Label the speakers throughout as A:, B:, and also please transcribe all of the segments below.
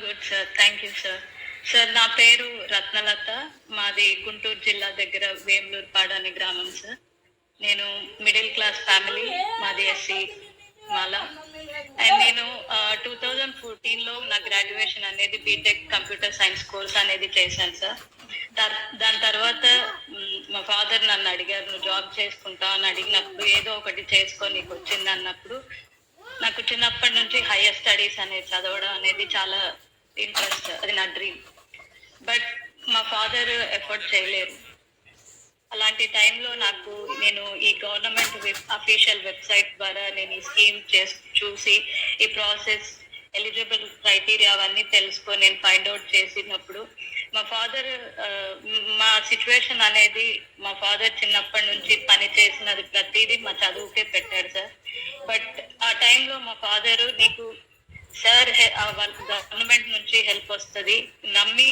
A: Good sir thank you sir sir నా పేరు రత్నలత. మాది గుంటూరు జిల్లా దగ్గర వేములూరుపాడు అనే గ్రామం సార్ నేను మిడిల్ క్లాస్ ఫ్యామిలీ మాది ఎస్సీ మాల. అండ్ నేను టూ థౌజండ్ ఫోర్టీన్లో నా గ్రాడ్యుయేషన్ అనేది బీటెక్ కంప్యూటర్ సైన్స్ కోర్స్ అనేది చేశాను సార్ దాని తర్వాత మా ఫాదర్ నన్ను అడిగారు నువ్వు జాబ్ చేసుకుంటా అని అడిగినప్పుడు ఏదో ఒకటి చేసుకో నీకు వచ్చింది అన్నప్పుడు నాకు చిన్నప్పటి నుంచి హైయర్ స్టడీస్ అనేది చదవడం అనేది చాలా ఇంట్రెస్ట్ అది నా డ్రీమ్ బట్ మా ఫాదర్ ఎఫర్ట్ చేయలేరు అలాంటి టైంలో నాకు నేను ఈ గవర్నమెంట్ వెబ్ అఫీషియల్ వెబ్సైట్ ద్వారా నేను ఈ స్కీమ్ చేసి చూసి ఈ ప్రాసెస్ ఎలిజిబుల్ క్రైటీరియా అవన్నీ తెలుసుకొని నేను ఫైండ్ అవుట్ చేసినప్పుడు మా ఫాదర్ మా సిచ్యువేషన్ అనేది మా ఫాదర్ చిన్నప్పటి నుంచి పని చేసినది ప్రతిదీ మా చదువుకే పెట్టారు సార్. బట్ ఆ టైంలో మా ఫాదర్ నీకు సార్ గవర్నమెంట్ నుంచి హెల్ప్ వస్తుంది. నమ్మి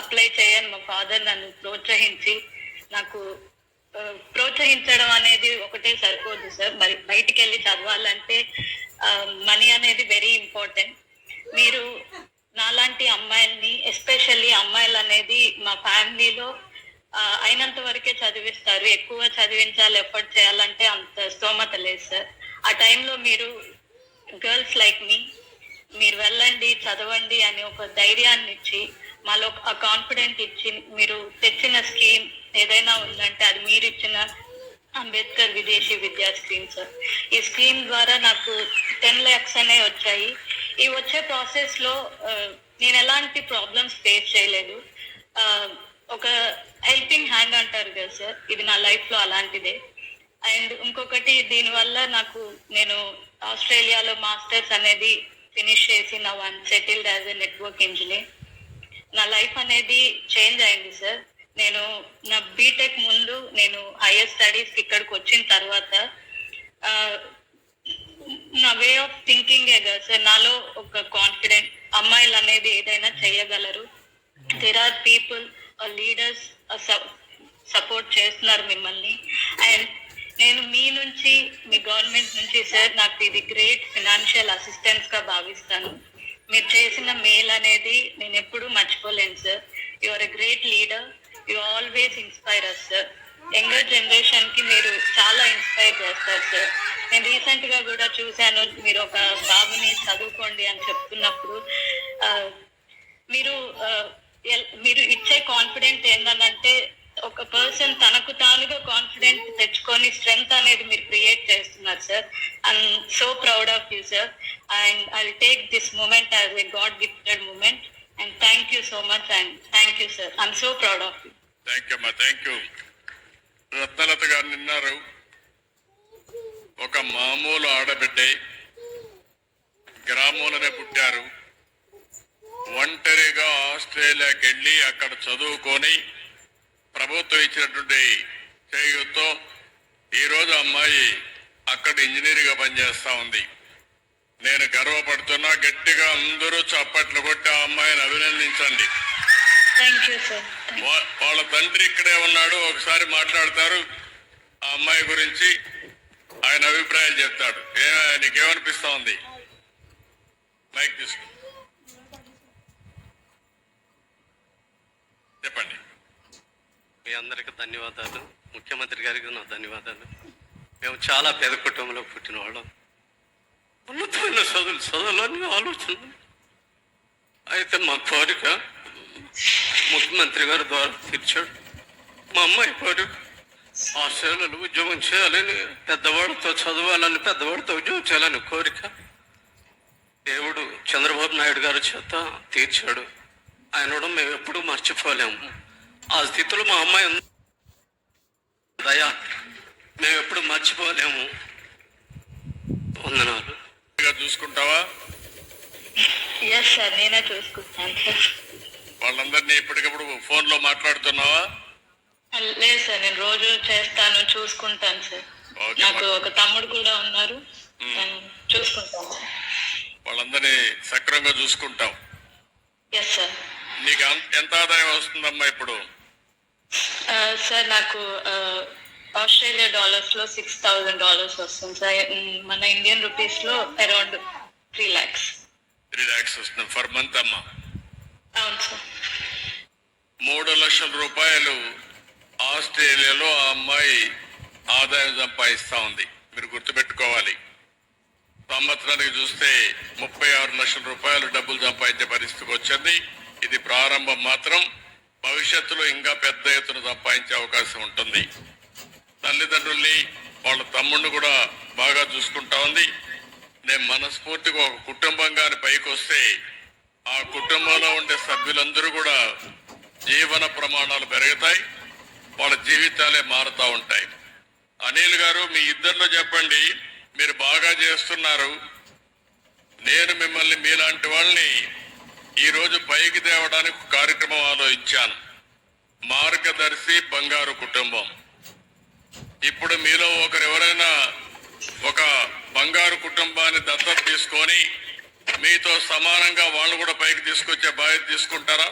A: అప్లై చేయని మా ఫాదర్ నన్ను ప్రోత్సహించి. నాకు ప్రోత్సహించడం అనేది ఒకటే సరిపోదు సార్. మరి బయటికి వెళ్ళి చదవాలంటే మనీ అనేది వెరీ ఇంపార్టెంట్ మీరు నాలాంటి అమ్మాయిల్ని ఎస్పెషల్లీ అమ్మాయిలు అనేది మా ఫ్యామిలీలో అయినంత వరకే చదివిస్తారు. ఎక్కువ చదివించాలి ఎఫర్ట్ చేయాలంటే అంత స్తోమత లేదు సార్. ఆ టైంలో మీరు గర్ల్స్ లైక్ మీ మీరు వెళ్ళండి చదవండి అని ఒక ధైర్యాన్ని ఇచ్చి మాలో ఆ కాన్ఫిడెంట్ ఇచ్చి మీరు తెచ్చిన స్కీమ్ ఏదైనా ఉందంటే అది మీరు ఇచ్చిన అంబేద్కర్ విదేశీ విద్యా స్కీమ్ సార్. ఈ స్కీమ్ ద్వారా నాకు టెన్ ల్యాక్స్ అనే వచ్చాయి. ఈ వచ్చే ప్రాసెస్లో నేను ఎలాంటి ప్రాబ్లమ్స్ ఫేస్ చేయలేదు. ఒక హెల్పింగ్ హ్యాండ్ అంటారు కదా సార్ ఇది నా లైఫ్లో అలాంటిదే. అండ్ ఇంకొకటి దీనివల్ల నాకు నేను ఆస్ట్రేలియాలో మాస్టర్స్ అనేది ఫినిష్ చేసి నా one settled as a network engineer నా లైఫ్ అనేది చేంజ్ అయింది సార్ నేను నా బీటెక్ ముందు నేను హైయర్ స్టడీస్ ఇక్కడికి వచ్చిన తర్వాత వే ఆఫ్ థింకింగ్ కదా సార్? నాలో ఒక కాన్ఫిడెంట్ అమ్మాయిలు అనేది ఏదైనా చేయగలరు. There are people leaders support చేస్తున్నారు మిమ్మల్ని. అండ్ నేను మీ నుంచి మీ గవర్నమెంట్ నుంచి సార్ నాకు ఇది గ్రేట్ ఫినాన్షియల్ అసిస్టెన్స్గా భావిస్తాను. మీరు చేసిన మేల్ అనేది నేను ఎప్పుడూ మర్చిపోలేను sir. You are a great leader you always inspire us sir younger జనరేషన్కి మీరు చాలా ఇన్స్పైర్ చేస్తారు సార్ నేను రీసెంట్గా కూడా చూశాను మీరు ఒక బాబుని చదువుకోండి అని చెప్తున్నప్పుడు మీరు మీరు ఇచ్చే కాన్ఫిడెంట్ ఏంటంటే ఒక పర్సన్ తనకు తానుగా కాన్ఫిడెంట్ తెచ్చుకొని స్ట్రెంగ్త్ అనేది మీరు క్రియేట్ చేస్తున్నారు sir I'm so proud of you sir and I take this moment as a god gifted moment and thank you so much and thank you sir I'm so proud of you
B: thank you అమ్మా thank you Ratnalatha garu నిన్నారు. ఒక మామూలు ఆడబిడ్డే గ్రామంలోనే పుట్టారు. ఒంటరిగా ఆస్ట్రేలియాకి వెళ్ళి అక్కడ చదువుకొని ప్రభుత్వం ఇచ్చినటువంటి చేయుతో ఈరోజు అమ్మాయి అక్కడ ఇంజనీర్గా పనిచేస్తూ ఉంది. నేను గర్వపడుతున్నా గట్టిగా అందరూ చప్పట్లు కొట్టి ఆ అమ్మాయిని అభినందించండి. వాళ్ళ తండ్రి ఇక్కడే ఉన్నాడు ఒకసారి మాట్లాడతారు. ఆ అమ్మాయి గురించి ఆయన అభిప్రాయాలు చెప్తాడు. ఏ నీకేమనిపిస్తా ఉంది? మైక్ తీసుకో. చెప్పండి.
C: మీ అందరికి ధన్యవాదాలు. ముఖ్యమంత్రి గారికి నా ధన్యవాదాలు. మేము చాలా పేద కుటుంబంలో పుట్టిన వాళ్ళం. ఉన్నతమైన చదువులు చదవాలని ఆలోచన అయితే మా కోరిక ముఖ్యమంత్రి గారి ద్వారా తీర్చాడు. మా అమ్మాయి కోరిక ఆస్ట్రేలియాలో ఉద్యోగం చేయాలని పెద్దవాడితో చదవాలని పెద్దవాడితో ఉద్యోగం చేయాలని కోరిక. దేవుడు చంద్రబాబు నాయుడు గారి చేత తీర్చాడు. ఆయన కూడా మేము ఎప్పుడూ మర్చిపోలేము. ఆ స్థితిలో మా అమ్మాయి ఉంది. దయా మేము ఎప్పుడు మర్చిపోలేము. వందనాలు.
B: చూసుకుంటావా?
A: ఎస్ సార్ నేనే చూసుకుంటాను. సార్
B: వాళ్ళందరినీ ఇప్పటికప్పుడు ఫోన్లో మాట్లాడుతున్నావా
A: లేదు సార్ నేను రోజు చేస్తాను చూసుకుంటాను సార్. నాకు ఒక తమ్ముడు కూడా ఉన్నారు. నేను చూసుకుంటాను
B: వాళ్ళందరినీ సక్రమంగా చూసుకుంటాం
A: ఎస్ సార్
B: నీకు ఎంత- ఆదాయం వస్తుందమ్మా ఇప్పుడు?
A: సార్ నాకు ఆస్ట్రేలియా డాలర్స్లో సిక్స్ థౌసండ్ డాలర్స్ వస్తుంది సార్. మన ఇండియన్ రూపీస్లో around three lakhs
B: three lakhs వస్తుంది ఫర్ మంత్ అమ్మా. మూడు లక్షల రూపాయలు ఆస్ట్రేలియాలో ఆ అమ్మాయి ఆదాయం సంపాదిస్తా ఉంది. మీరు గుర్తుపెట్టుకోవాలి. సంవత్సరానికి చూస్తే ముప్పై ఆరు లక్షల రూపాయలు డబ్బులు సంపాదించే పరిస్థితికి వచ్చింది. ఇది ప్రారంభం మాత్రం భవిష్యత్తులో ఇంకా పెద్ద ఎత్తున సంపాదించే అవకాశం ఉంటుంది. తల్లిదండ్రుల్ని వాళ్ళ తమ్ముడిని కూడా బాగా చూసుకుంటా ఉంది. నేను మనస్ఫూర్తిగా ఒక కుటుంబంగాని పైకి వస్తే ఆ కుటుంబంలో ఉండే సభ్యులందరూ కూడా జీవన ప్రమాణాలు పెరుగుతాయి వాళ్ళ జీవితాలే మారుతూ ఉంటాయి. అనిల్ గారు మీ ఇద్దరిలో చెప్పండి మీరు బాగా చేస్తున్నారు. నేను మిమ్మల్ని మీలాంటి వాళ్ళని ఈరోజు పైకి తేవడానికి కార్యక్రమం ఆలోచించాను. మార్గదర్శి బంగారు కుటుంబం. ఇప్పుడు మీలో ఒకరు ఎవరైనా ఒక బంగారు కుటుంబాన్ని దత్తత తీసుకొని మీతో సమానంగా వాళ్ళు కూడా పైకి తీసుకొచ్చే బాధ్యత తీసుకుంటారా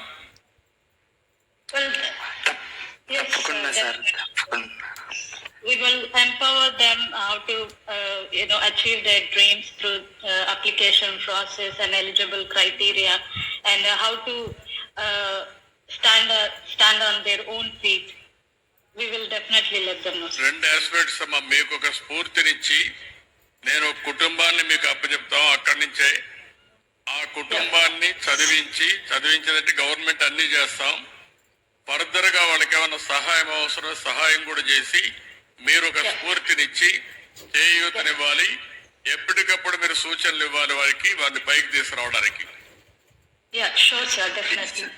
D: తప్పకుండా సార్. తప్పకుండా
A: we will empower them how to uh, you know achieve their dreams through uh, application process and eligible criteria and uh, how to uh, stand uh, stand on their own feet we will definitely let them know.
B: రెండు aspects అమ్మా మీకు ఒక స్ఫూర్తినిచ్చి నేను కుటుంబాన్ని మీకు అప్పచెప్తాం అక్కడి నుంచే ఆ కుటుంబాన్ని చదివించి చదివించేదంటే గవర్నమెంట్ అన్ని చేస్తాం. ఫర్దర్గా వాళ్ళకి ఏమైనా సహాయం అవసరం సహాయం కూడా చేసి మీరు ఒక. స్ఫూర్తినిచ్చి చేయూతనివ్వాలి. ఎప్పటికప్పుడు మీరు సూచనలు ఇవ్వాలి వారికి వారిని పైకి తీసుకురావడానికి.
A: Yeah sure sir definitely.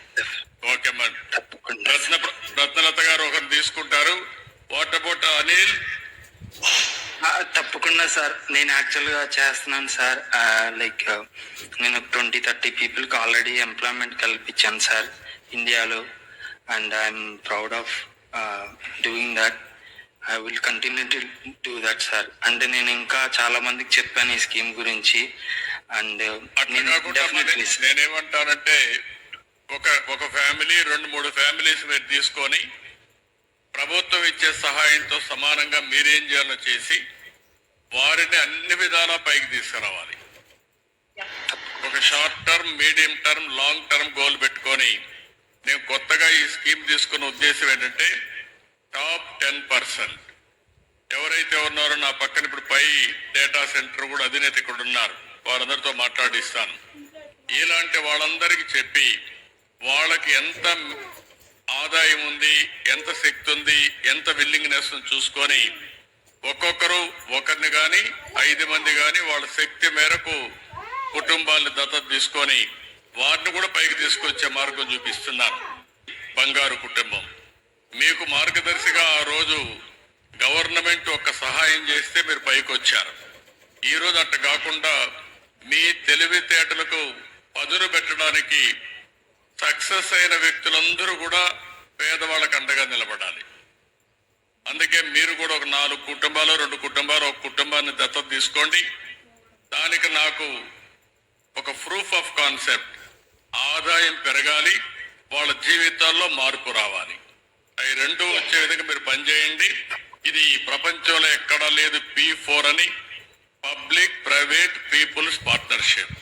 B: Okay madam Ratna Ratnalatha garu ఒకరు తీసుకుంటారు. What about Anil?
D: ఆ, తప్పకుండా సార్ నేను యాక్చువల్గా చేస్తున్నాను సార్. లైక్ నేను ట్వంటీ థర్టీ పీపుల్కి ఆల్రెడీ ఎంప్లాయ్మెంట్ కల్పించాను సార్ ఇండియాలో. And I'm proud of doing that I will continue to do that sir. అంటే నేను ఇంకా చాలా మందికి చెప్పాను ఈ స్కీమ్ గురించి. అండ్
B: నేనేమంటానంటే ఒక ఒక ఫ్యామిలీ రెండు మూడు ఫ్యామిలీస్ మీరు తీసుకొని ప్రభుత్వం ఇచ్చే సహాయంతో సమానంగా మీరేం చేయాలో చేసి వారిని అన్ని విధాలా పైకి తీసుకురావాలి. ఒక short term medium term long term goal పెట్టుకొని నేను కొత్తగా ఈ స్కీమ్ తీసుకున్న ఉద్దేశం ఏంటంటే టాప్ టెన్ పర్సెంట్ ఎవరైతే ఉన్నారో నా పక్కన ఇప్పుడు పై డేటా సెంటర్ కూడా అధినేత ఇక్కడ ఉన్నారు. వారందరితో మాట్లాడిస్తాను. ఇలాంటి వాళ్ళందరికీ చెప్పి వాళ్ళకి ఎంత ఆదాయం ఉంది ఎంత శక్తి ఉంది ఎంత విల్లింగ్నెస్ చూసుకొని ఒక్కొక్కరు ఒకరిని గాని ఐదు మంది గాని వాళ్ళ శక్తి మేరకు కుటుంబాన్ని దత్తత తీసుకొని వారిని కూడా పైకి తీసుకొచ్చే మార్గం చూపిస్తున్నారు. బంగారు కుటుంబం. మీకు మార్గదర్శిగా ఆ రోజు గవర్నమెంట్ ఒక సహాయం చేస్తే మీరు పైకి వచ్చారు ఈరోజు అట్ట కాకుండా మీ తెలివితేటలకు పదును పెట్టడానికి సక్సెస్ అయిన వ్యక్తులందరూ కూడా పేదవాళ్ళకు అండగా నిలబడాలి. అందుకే మీరు కూడా ఒక నాలుగు కుటుంబాలు రెండు కుటుంబాలు ఒక కుటుంబాన్ని దత్తత తీసుకోండి. దానికి నాకు ఒక ప్రూఫ్ ఆఫ్ కాన్సెప్ట్ ఆదాయం పెరగాలి వాళ్ళ జీవితాల్లో మార్పు రావాలి. అవి రెండు వచ్చే విధంగా మీరు పనిచేయండి ఇది ప్రపంచంలో ఎక్కడా లేదు పీ ఫోర్ అని పబ్లిక్ ప్రైవేట్ పీపుల్స్ పార్ట్నర్షిప్